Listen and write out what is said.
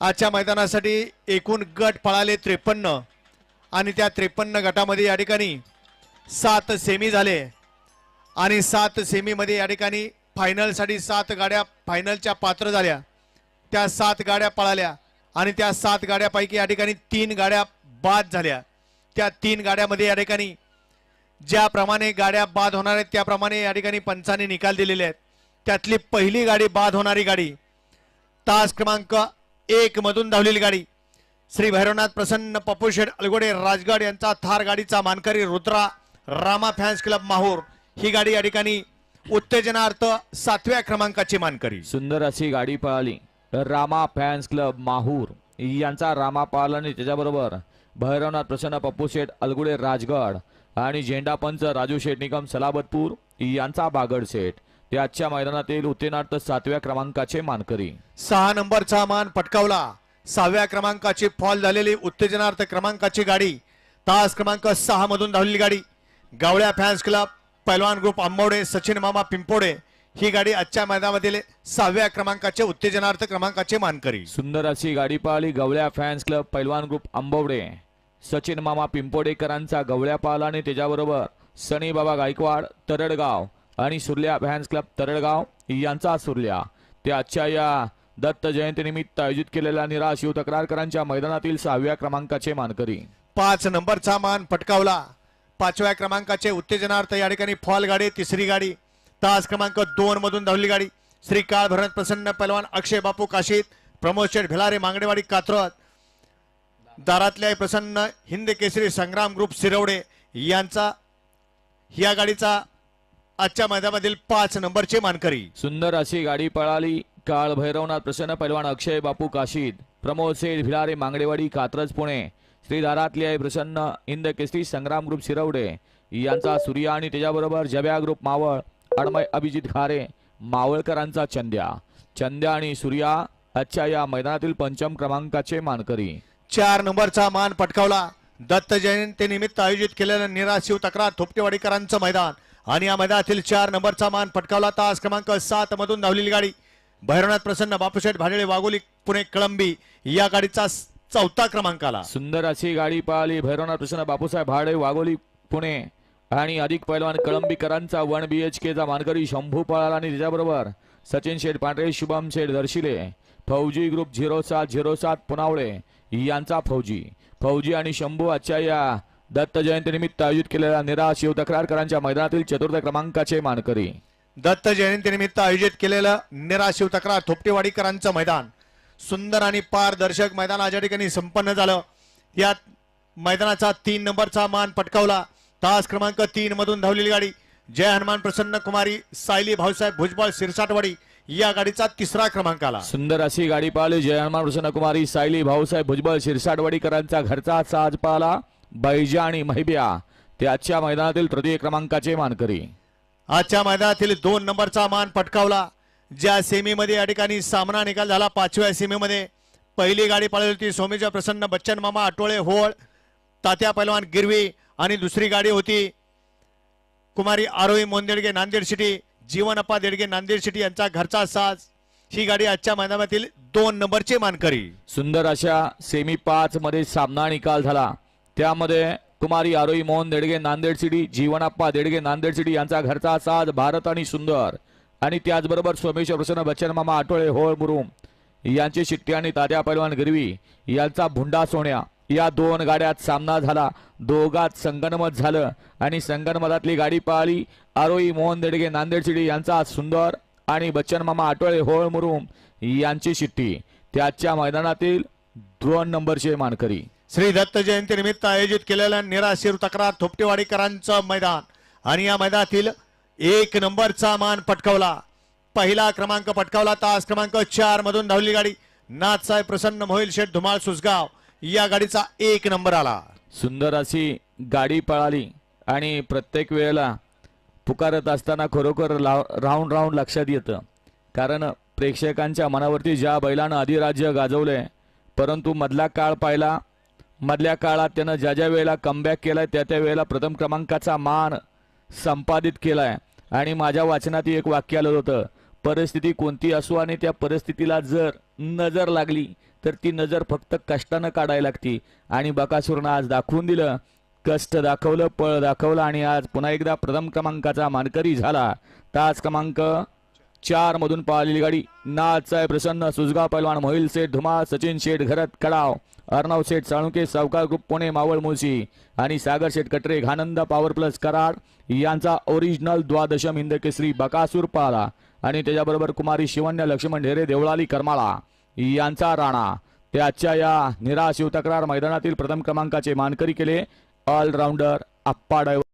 आजच्या मैदानासाठी एकूण गट पळाले त्रेपन्न. आणि त्या त्रेपन्न गटामध्ये या ठिकाणी सात सेमी झाले. आणि सात सेमीमध्ये या ठिकाणी फायनलसाठी सात गाड्या फायनलच्या पात्र झाल्या. त्या सात गाड्या पळाल्या. आणि त्या सात गाड्यापैकी या ठिकाणी तीन गाड्या बाद झाल्या. त्या तीन गाड्यामध्ये या ठिकाणी ज्याप्रमाणे गाड्या बाद होणार आहेत त्याप्रमाणे या ठिकाणी पंचाने निकाल दिलेले आहेत. त्यातली पहिली गाडी बाद होणारी गाडी तास क्रमांक एक मधून धावलेली गाडी. श्री भैरवनाथ प्रसन्न पप्पू शेठ अलगोडे राजगड यांचा थार गाडीचा मानकरी रुद्रा रामा फॅन्स क्लब माहूर. ही गाडी या ठिकाणी उत्तेजनार्थ सातव्या क्रमांकाची मानकरी. सुंदर अशी गाडी पळाली. Rama fans club Mahur. यांचा रामा पाळला आणि त्याच्याबरोबर भैरवनाथ प्रसन्न पप्पू शेठ अलगुडे राजगड आणि झेंडा पंच राजू शेठ निगम सलाबतपूर यांचा बागड शेठ. ते आजच्या मैदानातील उत्तीर्णार्थ सातव्या क्रमांकाचे मानकरी. सहा नंबरचा मान पटकावला. सहाव्या क्रमांकाची फॉल झालेली उत्तेजनार्थ क्रमांकाची गाडी. तास क्रमांक सहा मधून धावलेली गाडी. गावळ्या फॅन्स क्लब पैलवान ग्रुप आंबवडे सचिन मामा पिंपोडे ही गाडी आजच्या मैदानामधील सहाव्या क्रमांकाचे उत्तेजनार्थ क्रमांकाचे मानकरी. सुंदर अशी गाडी पळाली गवळ्या फॅन्स क्लब पैलवान ग्रुप आंबवडे सचिन मामा पिंपोडेकरांचा गवळ्या पाहिला आणि त्याच्याबरोबर सनी बाबा गायकवाड तरडगाव आणि सुरल्या फॅन्स क्लब तरळगाव यांचा सुरल्या. ते आजच्या या दत्त जयंतीनिमित्त आयोजित केलेल्या निरा शिव तक्रारकरांच्या मैदानातील सहाव्या क्रमांकाचे मानकरी. पाच नंबरचा मान पटकावला. पाचव्या क्रमांकाचे उत्तेजनार्थ या ठिकाणी फॉल गाडी तिसरी गाडी. तास क्रमांक दोन मधून धावली गाडी. श्रीकाळ भरत प्रसन्न पहलवान अक्षय बापू काशीत प्रमोद शेठ भिलारे मांगडेवाडी कात्रत दारातल्या प्रसन्न हिंद केसरी संग्राम ग्रुप सिरवडे यांचा या गाडीचा आजच्या मैदानामधील पाच नंबरचे मानकरी. सुंदर अशी गाडी पळाली काळ भैरवनाथ प्रसन्न पैलवान अक्षय बापू काशीद प्रमोद सेठ भिलारे मांगडेवाडी कात्रज पुणे श्री दारातली आई प्रसन्न इंद केसरी संग्राम ग्रुप शिरवडे यांचा सूर्या आणि त्याच्याबरोबर जब्या ग्रुप मावळ अडमय अभिजित खारे मावळकरांचा चंद्या. चंद्या आणि सूर्या आजच्या या मैदानातील पंचम क्रमांकाचे मानकरी. चार नंबरचा मान पटकावला. दत्त जयंती निमित्त आयोजित केलेलं निराशिव तक्रार थोपटेवाडीकरांचं मैदान. आणि या मैदानातील चार नंबरचा मान पटकावला. तास क्रमांक सात मधून धावलेली गाडी. भैरवनाथ प्रसन्न बापूशेठ भाडेळे वाघोली पुणे कळंबी या गाडीचा चौथा क्रमांक आला सुंदर अशी गाडी पळाली भैरवनाथ प्रसन्न बापूसाहेब भाडे वाघोली पुणे आणि अधिक पैलवान कळंबीकरांचा वन बी एच केचा मानकरी शंभू पळाला आणि त्याच्याबरोबर सचिन शेठ पांढरे शुभम शेठ दर्शिले फौजी ग्रुप झिरो सात झिरो सात पुनावळे यांचा फौजी. फौजी आणि शंभू आजच्या या दत्त जयंती निमित्त आयोजित केलेल्या निरा शिव तक्रारकरांच्या मैदानातील चतुर्थ क्रमांकाचे मानकरी. दत्त जयंती निमित्त आयोजित केलेलं निराशिव तक्रार थोपटेवाडीकरांचं मैदान. सुंदर आणि पारदर्शक मैदान आज या ठिकाणी संपन्न झालं. यात मैदानाचा तीन नंबरचा मान पटकावला. तास क्रमांक तीन मधून धावलेली गाडी. जय हनुमान प्रसन्न कुमारी सायली भाऊसाहेब भुजबळ सिरसाटवाडी या गाडीचा तिसरा क्रमांक आला. सुंदर अशी गाडी पाहिली जय हनुमान प्रसन्न कुमारी सायली भाऊसाहेब भुजबळ शिरसाटवाडीकरांचा घरचा साज पाला बैजा आणि महिब्या ते आजच्या मैदानातील तृतीय क्रमांकाचे मानकरी. आजच्या मैदानातील दोन नंबरचा मान पटकावला. ज्या सेमीमध्ये या ठिकाणी सामना निकाल झाला पाचव्या सेमीमध्ये पहिली गाडी पळाली होती सोमेच्या प्रसन्न बच्चन मामा आटोळे होळ तात्या पैलवान गिरवी आणि दुसरी गाडी होती कुमारी आरोही मोंदेडगे नांदेड सिटी जीवनप्पा देडगे नांदेड सिटी यांचा घरचा साज. ही गाडी आजच्या मैदानातील दोन नंबरचे मानकरी. सुंदर अशा सेमी पाच मध्ये सामना निकाल झाला. त्यामध्ये कुमारी आरोई मोहन देडगे नांदेड सिटी जीवनाप्पा देडगे नांदेड सिटी यांचा घरचा साज भारत आणि सुंदर. आणि त्याचबरोबर सोमेश्वर प्रसन्न बच्चन मामा आठवळे होळ मुरुम यांची शिट्टी आणि तात्या पैलवान गिरवी यांचा भुंडा सोन्या या दोन गाड्यात सामना झाला. दोघात संगनमत झालं आणि संगणमतातली गाडी पाळली. आरोई मोहन देडगे नांदेड सिटी यांचा सुंदर आणि बच्चन मामा आठोळे होळ मुरुम यांची शिट्टी. त्याच्या मैदानातील दोन नंबरचे मानकरी. श्री दत्त जयंती निमित्त आयोजित केलेलं निराशीर तक्रार थोपटेवाडीकरांचं मैदान. आणि या मैदानातील एक नंबरचा मान पटकावला. पहिला क्रमांक पटकावला. तास क्रमांक चार मधून धावली गाडी. नाथसाहेब प्रसन्न मोहिल शेठ धुमाळ सुसगाव या गाडीचा एक नंबर आला. सुंदर अशी गाडी पळाली आणि प्रत्येक वेळेला पुकारत असताना खरोखर राऊंड राऊंड लक्षात येतं. कारण प्रेक्षकांच्या मनावरती ज्या बैलानं अधिराज्य गाजवलंय परंतु मधला काळ पाहिला मधल्या काळात त्यानं ज्या ज्या वेळेला कमबॅक केलाय त्या त्या वेळेला प्रथम क्रमांकाचा मान संपादित केलाय. आणि माझ्या वाचनात एक वाक्य आलं होतं परिस्थिती कोणती असो आणि त्या परिस्थितीला जर नजर लागली तर ती नजर फक्त कष्टानं काढायला लागती. आणि बकासूरनं आज दाखवून दिलं कष्ट दाखवलं पळ दाखवलं आणि आज पुन्हा एकदा प्रथम क्रमांकाचा मानकरी झाला. तास क्रमांक चार मधून पाहिलेली गाडी. नाच प्रसन्न सुजगा पैलवान मोहिल शेठ धुमा सचिन शेठ घरत कडाव अर्णव शेठ साळुंके सावकार ग्रुप पुणे मावळ मुळशी आणि सागर शेठ कटरे घानंद पॉवर प्लस कराड यांचा ओरिजिनल द्वादशम हिंद केसरी बकासूर पाला आणि त्याच्याबरोबर कुमारी शिवण्य लक्ष्मण ढेरे देवळाली करमाळा यांचा राणा. त्याच्या या निराश तक्रार मैदानातील प्रथम क्रमांकाचे मानकरी केले. ऑलराऊंडर आप्पा डायव्हर